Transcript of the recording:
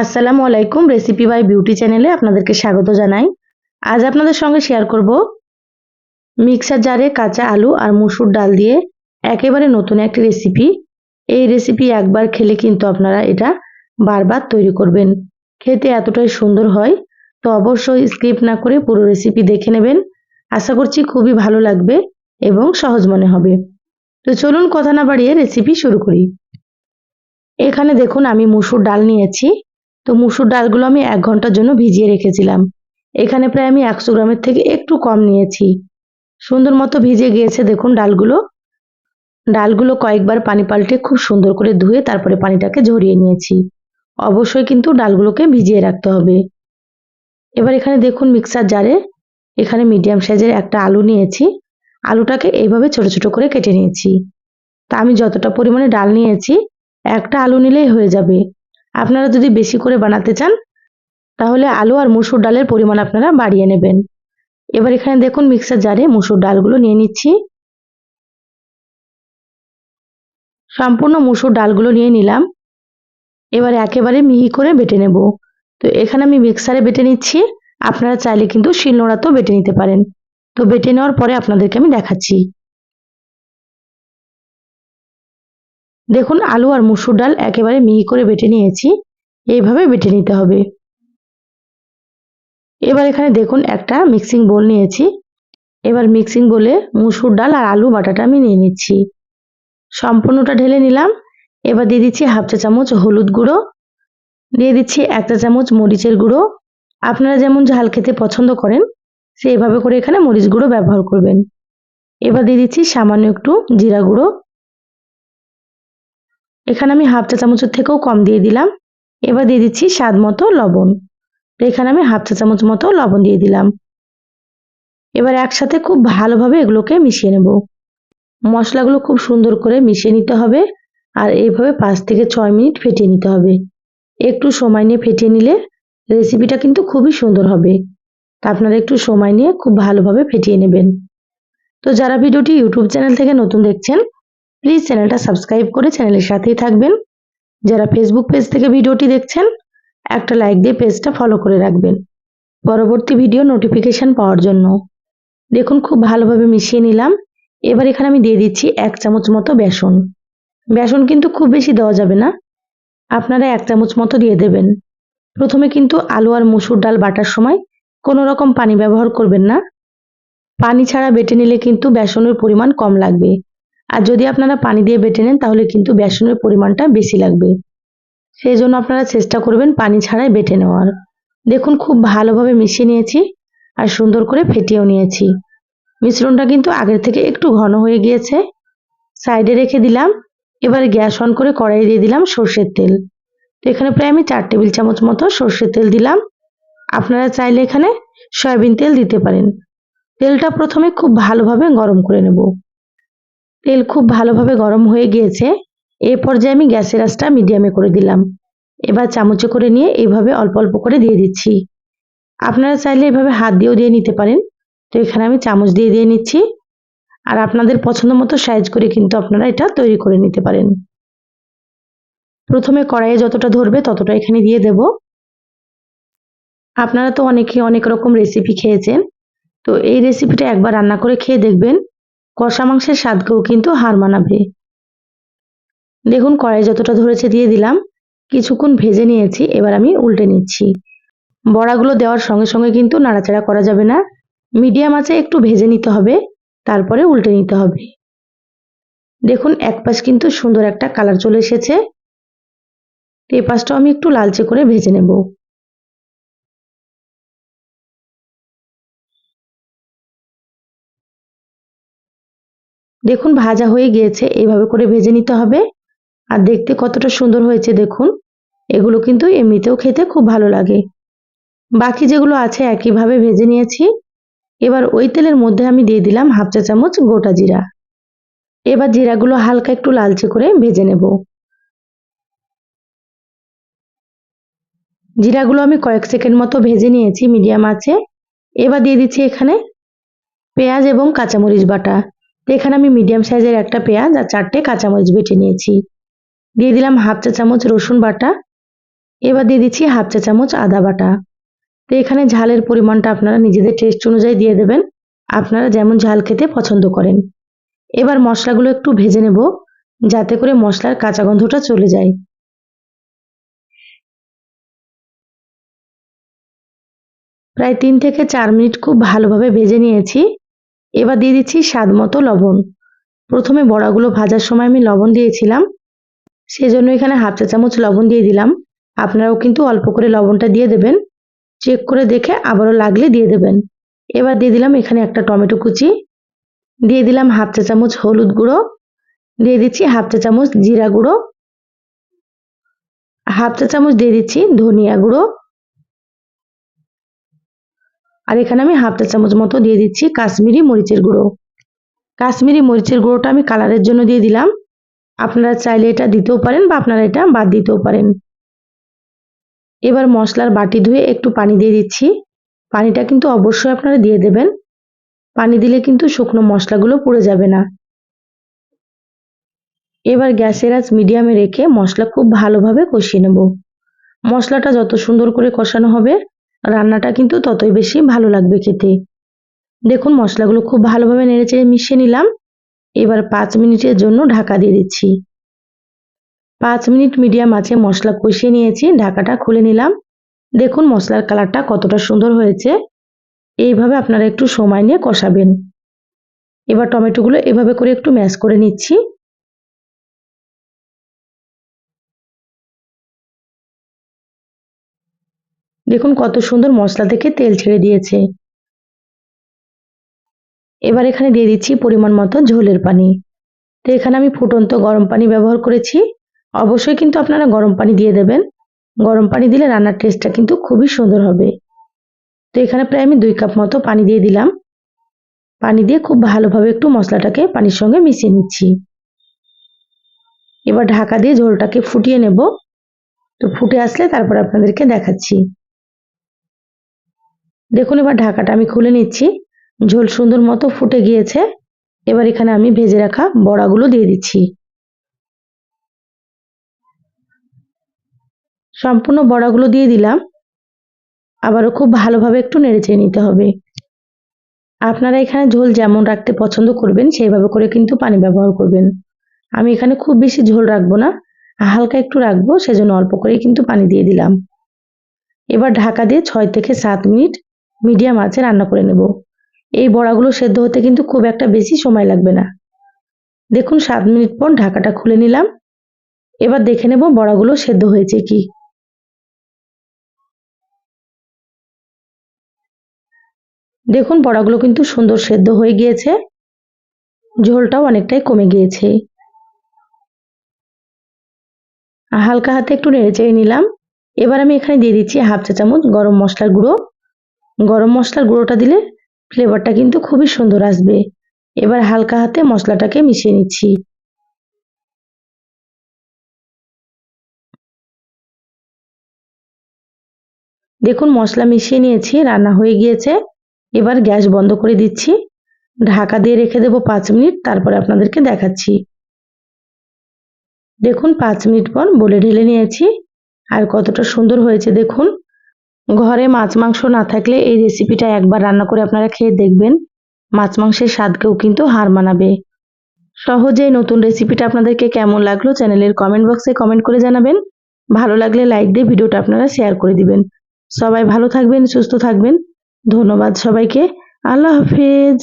আসসালামু আলাইকুম recipe by beauty চ্যানেলে আপনাদেরকে স্বাগত জানাই। আজ আপনাদের সঙ্গে শেয়ার করব মিক্সার জারে কাঁচা আলু আর মুসুর ডাল দিয়ে একেবারে নতুন একটি রেসিপি এই রেসিপি একবার খেলে কিন্তু আপনারা এটা বারবার তৈরি করবেন। খেতে এতটাই সুন্দর হয়, তো অবশ্যই স্কিপ না করে পুরো রেসিপি দেখে নেবেন। আশা করছি খুবই ভালো লাগবে এবং সহজ মনে হবে। তো চলুন কথা না বাড়িয়ে রেসিপি শুরু করি। এখানে দেখুন আমি মুসুর ডাল নিয়েছি। তো মুসুর ডালগুলো আমি এক ঘণ্টার জন্য ভিজিয়ে রেখেছিলাম। এখানে প্রায় আমি একশো গ্রামের থেকে একটু কম নিয়েছি। সুন্দর মতো ভিজে গিয়েছে দেখুন ডালগুলো। ডালগুলো কয়েকবার পানি পাল্টে খুব সুন্দর করে ধুয়ে তারপরে পানিটাকে ঝরিয়ে নিয়েছি। অবশ্যই কিন্তু ডালগুলোকে ভিজিয়ে রাখতে হবে। এবার এখানে দেখুন মিক্সার জারে এখানে মিডিয়াম সাইজের একটা আলু নিয়েছি। আলুটাকে এইভাবে ছোট ছোট করে কেটে নিয়েছি। তা আমি যতটা পরিমাণে ডাল নিয়েছি, একটা আলু নিলেই হয়ে যাবে। আপনারা যদি বেশি করে বানাতে চান, তাহলে আলু আর মুসুর ডালের পরিমাণ আপনারা বাড়িয়ে নেবেন। এবার এখানে দেখুন মিক্সার জারে মুসুর ডালগুলো নিয়ে নিচ্ছি। সম্পূর্ণ মুসুর ডালগুলো নিয়ে নিলাম। এবার একেবারে মিহি করে বেটে নেব। তো এখানে আমি মিক্সারে বেটে নিচ্ছি। আপনারা চাইলে কিন্তু শিলনোড়াতেও বেটে নিতে পারেন। তো বেটে নেওয়ার পরে আপনাদেরকে আমি দেখাচ্ছি। দেখুন, আলু আর মুসুর ডাল একেবারে মিহি করে বেটে নিয়েছি। এইভাবে বেটে নিতে হবে। এবার এখানে দেখুন, একটা মিক্সিং বোল নিয়েছি। এবার মিক্সিং বলে মুসুর ডাল আর আলু বাটাটা আমি নিয়ে নিচ্ছি। সম্পূর্ণটা ঢেলে নিলাম। এবার দিয়ে দিচ্ছি হাফ চা চামচ হলুদ গুঁড়ো। দিয়ে দিচ্ছি এক চা চামচ মরিচের গুঁড়ো। আপনারা যেমন ঝাল খেতে পছন্দ করেন, সেইভাবে করে এখানে মরিচ গুঁড়ো ব্যবহার করবেন। এবার দিয়ে দিচ্ছি সামান্য একটু জিরা গুঁড়ো। এখানে আমি হাফ চা চামচের থেকেও কম দিয়ে দিলাম। এবার দিয়ে দিচ্ছি স্বাদ মতো লবণ। এখানে আমি হাফ চা চামচ মতো লবণ দিয়ে দিলাম। এবার একসাথে খুব ভালোভাবে এগুলোকে মিশিয়ে নেব। মশলাগুলো খুব সুন্দর করে মিশিয়ে নিতে হবে আর এইভাবে পাঁচ থেকে ছয় মিনিট ফেটিয়ে নিতে হবে। একটু সময় নিয়ে ফেটিয়ে নিলে রেসিপিটা কিন্তু খুবই সুন্দর হবে। তা আপনারা একটু সময় নিয়ে খুব ভালোভাবে ফেটিয়ে নেবেন। তো যারা ভিডিওটি ইউটিউব চ্যানেল থেকে নতুন দেখছেন প্লিজ চ্যানেলটা সাবস্ক্রাইব করে চ্যানেলের সাথেই থাকবেন। যারা ফেসবুক পেজ থেকে ভিডিওটি দেখছেন, একটা লাইক দিয়ে পেজটা ফলো করে রাখবেন। পরবর্তী ভিডিও নোটিফিকেশান পাওয়ার জন্য। দেখুন, খুব ভালোভাবে মিশিয়ে নিলাম। এবার এখানে আমি দিয়ে দিচ্ছি এক চামচ মতো বেসন। বেসন কিন্তু খুব বেশি দেওয়া যাবে না। আপনারা এক চামচ মতো দিয়ে দেবেন। প্রথমে কিন্তু আলু আর মুসুর ডাল বাটার সময় কোনো রকম পানি ব্যবহার করবেন না। পানি ছাড়া বেটে নিলে কিন্তু বেসনের পরিমাণ কম লাগবে। আর যদি আপনারা পানি দিয়ে বেটে নেন, তাহলে কিন্তু বেসনের পরিমাণটা বেশি লাগবে। সেই জন্য আপনারা চেষ্টা করবেন পানি ছাড়াই বেটে নেওয়ার। দেখুন, খুব ভালোভাবে মিশিয়ে নিয়েছি আর সুন্দর করে ফেটিয়েও নিয়েছি। মিশ্রণটা কিন্তু আগের থেকে একটু ঘন হয়ে গিয়েছে। সাইডে রেখে দিলাম। এবার গ্যাস অন করে কড়াই দিয়ে দিলাম সর্ষের তেল। তো এখানে প্রায় আমি চার টেবিল চামচ মতো সর্ষের তেল দিলাম। আপনারা চাইলে এখানে সয়াবিন তেল দিতে পারেন। তেলটা প্রথমে খুব ভালোভাবে গরম করে নেব। তেল খুব ভালোভাবে গরম হয়ে গিয়েছে। এই পর্যায়ে আমি গ্যাসের আঁচটা মিডিয়ামে করে দিলাম। এবার চামচে করে নিয়ে এইভাবে অল্প অল্প করে দিয়ে দিচ্ছি। আপনারা চাইলে এভাবে হাত দিয়েও দিয়ে নিতে পারেন। তো এখানে আমি চামচ দিয়ে দিয়ে নিচ্ছি। আর আপনাদের পছন্দ মতো সাইজ করে কিন্তু আপনারা এটা তৈরি করে নিতে পারেন। প্রথমে কড়াইয়ে যতটা ধরবে ততটা এখানে দিয়ে দেব। আপনারা তো অনেকে অনেক রকম রেসিপি খেয়েছেন। তো এই রেসিপিটা একবার রান্না করে খেয়ে দেখবেন। কষা মাংসের স্বাদকেও কিন্তু হার মানাবে। দেখুন কড়াই যতটা ধরেছে দিয়ে দিলাম, কিছুক্ষণ ভেজে নিয়েছি, এবার আমি উল্টে নিচ্ছি। বড়াগুলো দেওয়ার সঙ্গে সঙ্গে কিন্তু নাড়াচাড়া করা যাবে না। মিডিয়াম আছে একটু ভেজে নিতে হবে, তারপরে উল্টে নিতে হবে। দেখুন এক পাশ কিন্তু সুন্দর একটা কালার চলে এসেছে। এই পাশটাও আমি একটু লালচে করে ভেজে নেব। দেখুন, ভাজা হয়ে গিয়েছে, এইভাবে করে ভেজে নিতে হবে। আর দেখতে কতটা সুন্দর হয়েছে, দেখুন। এগুলো কিন্তু এমনিতেও খেতে খুব ভালো লাগে। বাকি যেগুলো আছে, একইভাবে ভেজে নিয়েছি। এবার ওই তেলের মধ্যে আমি দিয়ে দিলাম হাফ চা চামচ গোটা জিরা। এবার জিরাগুলো হালকা একটু লালচে করে ভেজে নেব। জিরাগুলো আমি কয়েক সেকেন্ড মতো ভেজে নিয়েছি, মিডিয়াম আছে। এবার দিয়ে দিচ্ছি এখানে পেঁয়াজ এবং কাঁচামরিচ বাটা। এখানে আমি মিডিয়াম সাইজের একটা পেঁয়াজ আর চারটে কাঁচামরিচ বেটে নিয়েছি। দিয়ে দিলাম হাফ চা চামচ রসুন বাটা। এবার দিয়ে দিচ্ছি হাফ চা চামচ আদা বাটা। তো এখানে ঝালের পরিমাণটা আপনারা নিজেদের টেস্ট অনুযায়ী দিয়ে দেবেন। আপনারা যেমন ঝাল খেতে পছন্দ করেন। এবার মশলাগুলো একটু ভেজে নেব, যাতে করে মশলার কাঁচা গন্ধটা চলে যায়। প্রায় তিন থেকে চার মিনিট খুব ভালোভাবে ভেজে নিয়েছি। এবার দিয়ে দিচ্ছি স্বাদ মতো লবণ। প্রথমে বড়াগুলো ভাজার সময় আমি লবণ দিয়েছিলাম। সেজন্য এখানে হাফ চা চামচ লবণ দিয়ে দিলাম। আপনারাও কিন্তু অল্প করে লবণটা দিয়ে দেবেন। চেক করে দেখে আবারও লাগলে দিয়ে দেবেন। এবার দিয়ে দিলাম এখানে একটা টমেটো কুচি। দিয়ে দিলাম হাফ চা চামচ হলুদ গুঁড়ো। দিয়ে দিচ্ছি হাফ চা চামচ জিরা গুঁড়ো। হাফ চা চামচ দিয়ে দিচ্ছি ধনিয়া গুঁড়ো। আর এখানে আমি হাফ চা চামচ মতো দিয়ে দিচ্ছি কাশ্মীরি মরিচের গুঁড়ো। কাশ্মীরি মরিচের গুঁড়োটা আমি কালারের জন্য দিয়ে দিলাম। আপনারা চাইলে এটা দিতেও পারেন বা আপনারা এটা বাদ দিতেও পারেন। এবার মশলার বাটি ধুয়ে একটু পানি দিয়ে দিচ্ছি। পানিটা কিন্তু অবশ্যই আপনারা দিয়ে দেবেন। পানি দিলে কিন্তু শুকনো মশলাগুলো পুড়ে যাবে না। এবার গ্যাসের আঁচ মিডিয়ামে রেখে মশলা খুব ভালোভাবে কষিয়ে নেব। মশলাটা যত সুন্দর করে কষানো হবে রান্নাটা কিন্তু ততই বেশি ভালো লাগবে খেতে। দেখুন, মশলাগুলো খুব ভালোভাবে নেড়েচেড়ে মিশিয়ে নিলাম। এবার পাঁচ মিনিটের জন্য ঢাকা দিয়ে দিচ্ছি। পাঁচ মিনিট মিডিয়াম আছে মশলা কষিয়ে নিয়েছি, ঢাকাটা খুলে নিলাম। দেখুন, মশলার কালারটা কতটা সুন্দর হয়েছে। এইভাবে আপনারা একটু সময় নিয়ে কষাবেন। এবার টমেটোগুলো এভাবে করে একটু ম্যাশ করে নিচ্ছি। দেখুন কত সুন্দর মশলা থেকে তেল ছেড়ে দিয়েছে। এবার এখানে দিয়ে দিচ্ছি পরিমাণ মতো ঝোলের পানি। তো এখানে আমি ফুটন্ত গরম পানি ব্যবহার করেছি। অবশ্যই কিন্তু আপনারা গরম পানি দিয়ে দেবেন। গরম পানি দিলে রান্নার টেস্টটা কিন্তু খুবই সুন্দর হবে। তো এখানে প্রায় আমি দুই কাপ মতো পানি দিয়ে দিলাম। পানি দিয়ে খুব ভালোভাবে একটু মশলাটাকে পানির সঙ্গে মিশিয়ে নিচ্ছি। এবার ঢাকা দিয়ে ঝোলটাকে ফুটিয়ে নেব। তো ফুটে আসলে তারপর আপনাদেরকে দেখাচ্ছি। দেখুন এবার ঢাকাটা আমি খুলে নিচ্ছি। ঝোল সুন্দর মতো ফুটে গিয়েছে। এবার এখানে আমি ভেজে রাখা বড়াগুলো দিয়ে দিচ্ছি। সম্পূর্ণ বড়াগুলো দিয়ে দিলাম। আবারও খুব ভালোভাবে একটু নেড়েচেড়ে নিতে হবে। আপনারা এখানে ঝোল যেমন রাখতে পছন্দ করবেন, সেইভাবে করে কিন্তু পানি ব্যবহার করবেন। আমি এখানে খুব বেশি ঝোল রাখব না। হালকা একটু রাখব, সেজন্য অল্প করেই কিন্তু পানি দিয়ে দিলাম। এবার ঢাকা দিয়ে ছয় থেকে সাত মিনিট মিডিয়াম আছে, রান্না করে নেব। এই বড়াগুলো সেদ্ধ হতে কিন্তু খুব একটা বেশি সময় লাগবে না। দেখুন, সাত মিনিট পর ঢাকাটা খুলে নিলাম। এবার দেখে নেব বড়াগুলো সেদ্ধ হয়েছে কি। দেখুন, বড়াগুলো কিন্তু সুন্দর সেদ্ধ হয়ে গিয়েছে। ঝোলটাও অনেকটাই কমে গিয়েছে। হালকা হাতে একটু নেড়ে চেড়ে নিলাম। এবার আমি এখানে দিয়ে দিচ্ছি হাফ চা চামচ গরম মশলার গুঁড়ো। গরম মশলার গুঁড়োটা দিলে ফ্লেভারটা কিন্তু খুবই সুন্দর আসবে। এবার হালকা হাতে মশলাটাকে মিশিয়ে নিচ্ছি। দেখুন, মশলা মিশিয়ে নিয়েছি, রান্না হয়ে গিয়েছে। এবার গ্যাস বন্ধ করে দিচ্ছি। ঢাকা দিয়ে রেখে দেবো পাঁচ মিনিট, তারপরে আপনাদেরকে দেখাচ্ছি। দেখুন, পাঁচ মিনিট পর বলে ঢেলে নিয়েছি। আর কতটা সুন্দর হয়েছে, দেখুন। ঘরে মাছ মাংস না থাকলে এই রেসিপিটা একবার রান্না করে আপনারা খেয়ে দেখবেন। মাছ মাংসের স্বাদকেও কিন্তু হার মানাবে। সহজেই নতুন রেসিপিটা আপনাদেরকে কেমন লাগল চ্যানেলের কমেন্ট বক্সে কমেন্ট করে জানাবেন। ভালো লাগলে লাইক দিয়ে ভিডিওটা আপনারা শেয়ার করে দিবেন। সবাই ভালো থাকবেন, সুস্থ থাকবেন। ধন্যবাদ সবাইকে। আল্লাহ হাফেজ।